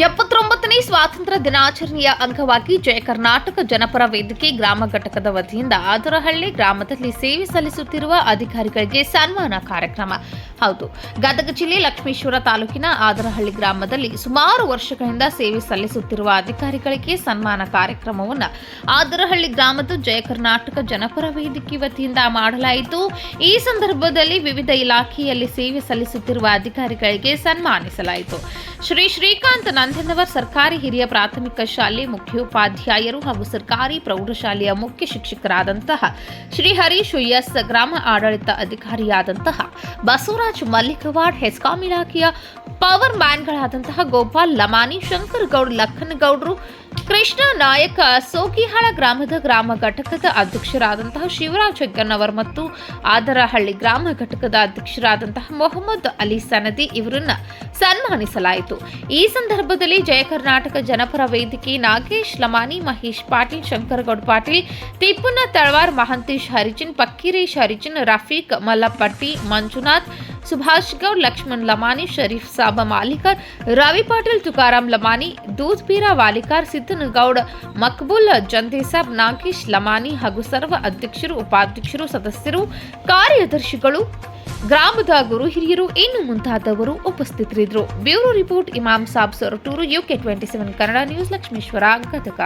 ಎಪ್ಪತ್ತೊಂಬತ್ತನೇ ಸ್ವಾತಂತ್ರ್ಯ ದಿನಾಚರಣೆಯ ಅಂಗವಾಗಿ ಜಯ ಕರ್ನಾಟಕ ಜನಪರ ವೇದಿಕೆ ಗ್ರಾಮ ಘಟಕದ ವತಿಯಿಂದ ಆದರಹಳ್ಳಿ ಗ್ರಾಮದಲ್ಲಿ ಸೇವೆ ಸಲ್ಲಿಸುತ್ತಿರುವ ಅಧಿಕಾರಿಗಳಿಗೆ ಸನ್ಮಾನ ಕಾರ್ಯಕ್ರಮ. ಹೌದು, ಗದಗ ಜಿಲ್ಲೆ ಲಕ್ಷ್ಮೇಶ್ವರ ತಾಲೂಕಿನ ಆದರಹಳ್ಳಿ ಗ್ರಾಮದಲ್ಲಿ ಸುಮಾರು ವರ್ಷಗಳಿಂದ ಸೇವೆ ಸಲ್ಲಿಸುತ್ತಿರುವ ಅಧಿಕಾರಿಗಳಿಗೆ ಸನ್ಮಾನ ಕಾರ್ಯಕ್ರಮವನ್ನು ಆದರಹಳ್ಳಿ ಗ್ರಾಮದ ಜಯ ಕರ್ನಾಟಕ ಜನಪರ ವೇದಿಕೆ ವತಿಯಿಂದ ಮಾಡಲಾಯಿತು. ಈ ಸಂದರ್ಭದಲ್ಲಿ ವಿವಿಧ ಇಲಾಖೆಯಲ್ಲಿ ಸೇವೆ ಸಲ್ಲಿಸುತ್ತಿರುವ ಅಧಿಕಾರಿಗಳಿಗೆ ಸನ್ಮಾನಿಸಲಾಯಿತು. ಶ್ರೀ ಶ್ರೀಕಾಂತ್ ನಂದನವರ್ ಸರ್ಕಾರಿ ಹಿರಿಯ ಪ್ರಾಥಮಿಕ ಶಾಲೆ ಮುಖ್ಯೋಪಾಧ್ಯಾಯರು ಹಾಗೂ ಸರ್ಕಾರಿ ಪ್ರೌಢಶಾಲೆಯ ಮುಖ್ಯ ಶಿಕ್ಷಕರಾದಂತಹ ಶ್ರೀ ಹರೀಶ್ ಎಸ್ ಗ್ರಾಮ ಆಡಳಿತ ಅಧಿಕಾರಿಯಾದಂತಹ ಬಸವರಾಜ್ ಮಲ್ಲಿಕವಾಡ್, ಹೆಸ್ಕಾಂ ಇಲಾಖೆಯ ಪವರ್ ಮ್ಯಾನ್ಗಳಾದಂತಹ ಗೋಪಾಲ್ ಲಮಾನಿ, ಶಂಕರ್ ಗೌಡ್ ಲಖನ್ಗೌಡ್ರು ಕೃಷ್ಣ ನಾಯಕ ಸೋಕಿಹಾಳ ಗ್ರಾಮದ ಗ್ರಾಮ ಘಟಕದ ಅಧ್ಯಕ್ಷರಾದಂತಹ ಶಿವರಾಜ್ ಹೆಗ್ಗನ್ನವರ್ ಮತ್ತು ಆದರಹಳ್ಳಿ ಗ್ರಾಮ ಘಟಕದ ಅಧ್ಯಕ್ಷರಾದಂತಹ ಮೊಹಮ್ಮದ್ ಅಲಿ ಸನದಿ ಇವರನ್ನ ಸನ್ಮಾನಿಸಲಾಯಿತು. ಈ ಸಂದರ್ಭದಲ್ಲಿ ಜಯ ಕರ್ನಾಟಕ ಜನಪರ ವೇದಿಕೆ ನಾಗೇಶ್ ಲಮಾನಿ, ಮಹೇಶ್ ಪಾಟೀಲ್, ಶಂಕರಗೌಡ ಪಾಟೀಲ್ ತಿಪ್ಪುನ ತಳವಾರ್, ಮಹಂತೇಶ್ ಹರಿಜನ್ ಪಕ್ಕಿರೇಶ್ ಹರಿಜನ್ ರಫೀಕ್ ಮಲ್ಲಪಟ್ಟಿ ಮಂಜುನಾಥ್ ಸುಭಾಷ್ ಗೌಡ್ ಲಕ್ಷ್ಮಣ್ ಲಮಾನಿ, ಶರೀಫ್ ಸಾಬ ಮಾಲಿಕರ್, ರವಿ ಪಾಟೀಲ್ ತುಕಾರಾಂ ಲಮಾನಿ, ದೂದ್ ಪೀರ ವಾಲಿಕಾರ್ ಸಿದ್ದನಗೌಡ ಮಕ್ಬುಲ್ ಜಂದೇಸಾಬ್ ನಾಗೇಶ್ ಲಮಾನಿ ಹಾಗೂ ಸರ್ವ ಅಧ್ಯಕ್ಷರು, ಉಪಾಧ್ಯಕ್ಷರು, ಸದಸ್ಯರು, ಕಾರ್ಯದರ್ಶಿಗಳು, ಗ್ರಾಮದ ಗುರು ಹಿರಿಯರು, ಇನ್ನು ಮುಂತಾದವರು ಉಪಸ್ಥಿತರಿದ್ದರು. Bureau report, Imam Sab Soratur, UK twenty seven Kannada news, Lakshmeshwar Gadag